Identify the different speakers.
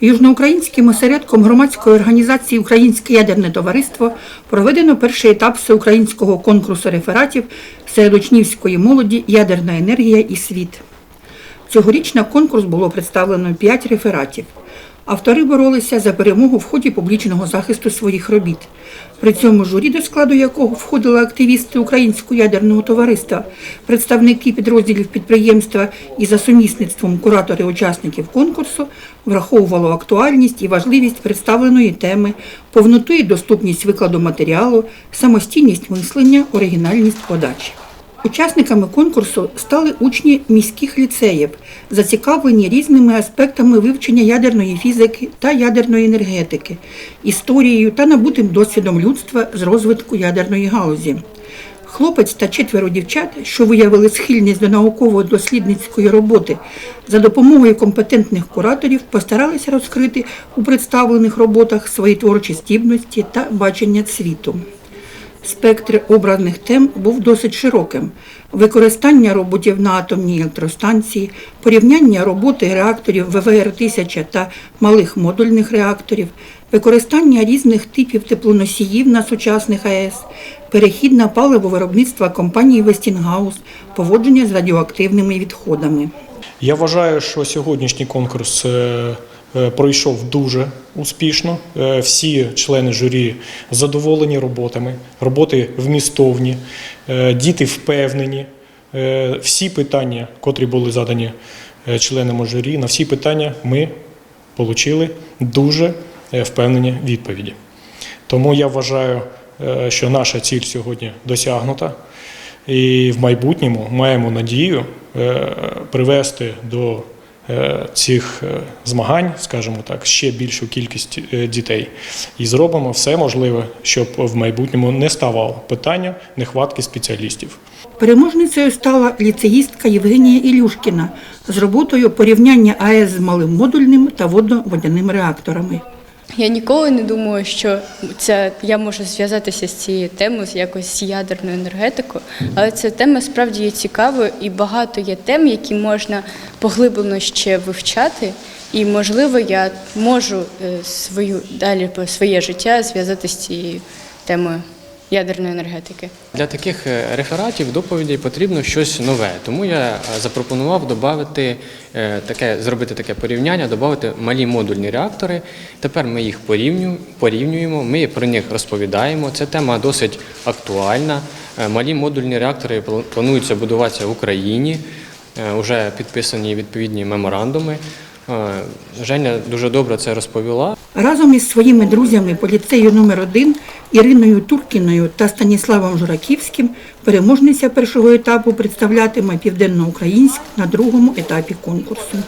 Speaker 1: Южноукраїнським осередком громадської організації Українське ядерне товариство проведено перший етап всеукраїнського конкурсу рефератів серед учнівської молоді Ядерна енергія і світ. Цьогоріч на конкурс було представлено 5 рефератів. Автори боролися за перемогу в ході публічного захисту своїх робіт. При цьому журі, до складу якого входили активісти Українського ядерного товариства, представники підрозділів підприємства і за сумісництвом куратори учасників конкурсу, враховувало актуальність і важливість представленої теми, повноту і доступність викладу матеріалу, самостійність мислення, оригінальність подачі. Учасниками конкурсу стали учні міських ліцеїв, зацікавлені різними аспектами вивчення ядерної фізики та ядерної енергетики, історією та набутим досвідом людства з розвитку ядерної галузі. Хлопець та четверо дівчат, що виявили схильність до науково-дослідницької роботи, за допомогою компетентних кураторів постаралися розкрити у представлених роботах свої творчі здібності та бачення світу. Спектр обраних тем був досить широким: використання роботів на атомній електростанції, порівняння роботи реакторів ВВР-1000 та малих модульних реакторів, використання різних типів теплоносіїв на сучасних АЕС, перехід на паливовиробництво компанії Вестінгаус, поводження з радіоактивними відходами.
Speaker 2: Я вважаю, що сьогоднішній конкурс е, пройшов дуже успішно. Е, Всі члени журі задоволені роботами, роботи вмістовні, е, діти впевнені. Е, Всі питання, котрі були задані е, членами журі, на всі питання ми отримали дуже е, впевнені відповіді. Тому я вважаю, е, що наша ціль сьогодні досягнута. І в майбутньому маємо надію е, привести до е, цих е, змагань, скажімо так, ще більшу кількість е, дітей. І зробимо все можливе, щоб в майбутньому не ставало питання нехватки спеціалістів.
Speaker 1: Переможницею стала ліцеїстка Євгенія Ілюшкіна з роботою порівняння АЕС з малим модульним та водно водяним реакторами.
Speaker 3: Я ніколи не думала, що це я можу зв'язатися з цією темою, якось з ядерною енергетикою, але ця тема справді є цікавою і багато є тем, які можна поглиблено ще вивчати. І можливо, я можу е, свою далі своє життя зв'язати з цією темою ядерної енергетики.
Speaker 4: Для таких е, рефератів, доповідей потрібно щось нове. Тому я е, запропонував додати таке, зробити таке порівняння, додати малі модульні реактори. Тепер ми їх порівнюємо, порівнюємо, ми про них розповідаємо. Ця тема досить актуальна. Е, Малі модульні реактори плануються будуватися в Україні. Вже підписані відповідні меморандуми. Е, Женя дуже добре це розповіла.
Speaker 1: Разом із своїми друзями по ліцею номер 1 Іриною Туркіною та Станіславом Жураківським переможниця першого етапу представлятиме Південноукраїнськ на другому етапі конкурсу.